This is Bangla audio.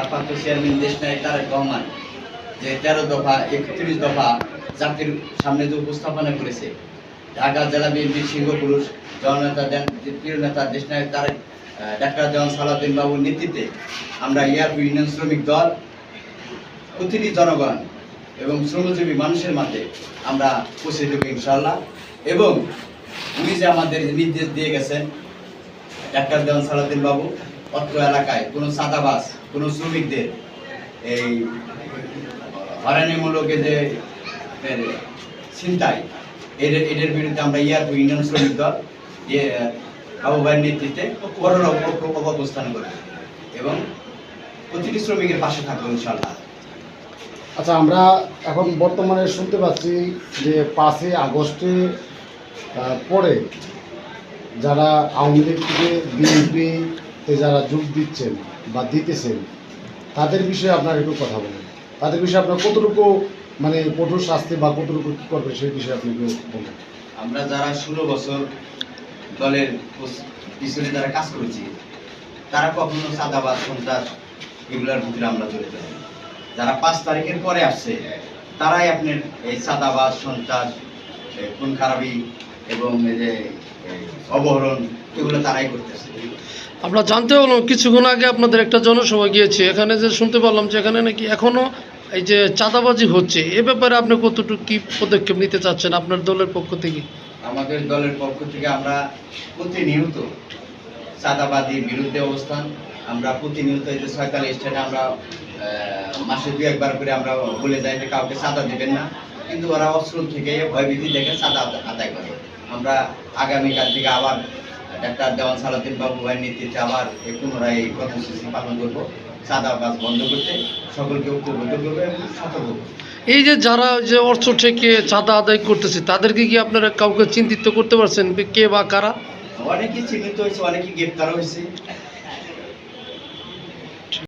ভারপ্রাপ্ত চেয়ারম্যান দেশ নায়ক তারেক রহমান, যে তেরো দফা, একত্রিশ দফা জাতির সামনে যে উপস্থাপনা করেছে, ঢাকা জেলা বিএনপির সিংহপুরুষ জননেতা প্রিয় নেতা দেশ নায়ক তারেক ডাক্তার দেওয়ান সালাউদ্দিন বাবুর নেতৃত্বে আমরা ইয়ারপি ইউনিয়ন শ্রমিক দল, প্রতিটি জনগণ এবং শ্রমজীবী মানুষের মাঝে আমরা পৌঁছে দেবো ইনশাল্লাহ এবং উনি যে আমাদের নির্দেশ দিয়ে গেছেন, ডাক্তার দেওয়ান সালাউদ্দিন বাবু অত্র এলাকায় কোনো চাঁদাবাস কোনো শ্রমিকদের এই হরানিমূলক যে ছিনতাই, এর, এদের বিরুদ্ধে আমরা ইয়ারপি ইউনিয়ন শ্রমিক দল ভাইয়ের নেতৃত্বে কঠোর অব- অব- অবস্থান করবে এবং প্রতিটি শ্রমিকের পাশে থাকব ইনশাল্লাহ আচ্ছা আমরা এখন বর্তমানে শুনতে পাচ্ছি যে পাঁচই আগস্টে পরে যারা আওয়ামী লীগ থেকে বিএনপিতে যারা যোগ দিচ্ছেন বা দিতেছেন, তাদের বিষয়ে আপনার একটু কথা বলেন তাদের বিষয়ে আপনার কতটুকু মানে কঠোর শাস্তি বা কতটুকু কী করবে সেই বিষয়ে আপনি একটু বলেন আমরা যারা ষোলো বছর দলের পিছনে যারা কাজ করেছি, তারা কখনো সাদাবাদ সন্ত্রাস এগুলোর ভিতরে আমরা জড়িত। যারা পাঁচ তারিখের পরে আসছে, তারাই আপনার এই সাদাবাদ সন্ত্রাস খুন খারাপি এবং এই যে অপহরণ এগুলো তারাই করতেছে। আমরা জানতে পারলাম কিছুক্ষণ আগে আপনাদের একটা জনসভা গিয়েছে এখানে যে শুনতে পারলাম যে এখানে নাকি এখনও এই যে চাঁদাবাজি হচ্ছে এ ব্যাপারে আপনি কতটুকু কি পদক্ষেপ নিতে চাচ্ছেন আপনার দলের পক্ষ থেকে? আমাদের দলের পক্ষ থেকে আমরা প্রতিনিয়ত চাঁদাবাদীর বিরুদ্ধে অবস্থান আমরা প্রতিনিয়ত এই যে ছয়তালি স্টেটে আমরা মাসে দু একবার করে আমরা বলে যাই যে কাউকে চাঁদা দেবেন না। কিন্তু ওরা অস্ত্র থেকে ভয়ভীতি দেখে চাঁদা আদা- আদায় করে। আমরা আগামীকাল থেকে আবার ডাক্তার দেওয়ান সালাউদ্দিন বাবু ভাইয়ের নেতৃত্বে আবার পুনরায় এই কর্মসূচি পালন করব। চাঁদাবাজ বন্ধ করতে সকলকে ঐক্যবদ্ধ করবে এবং সতর্ক এই যে যারা যে অর্থ থেকে চাঁদা আদায় করতেছে তাদেরকে কি আপনারা কাউকে চিন্তিত করতে পারছেন? কে বা কারা? অনেকেই চিহ্নিত হয়েছে অনেকেই গ্রেপ্তার হয়েছে।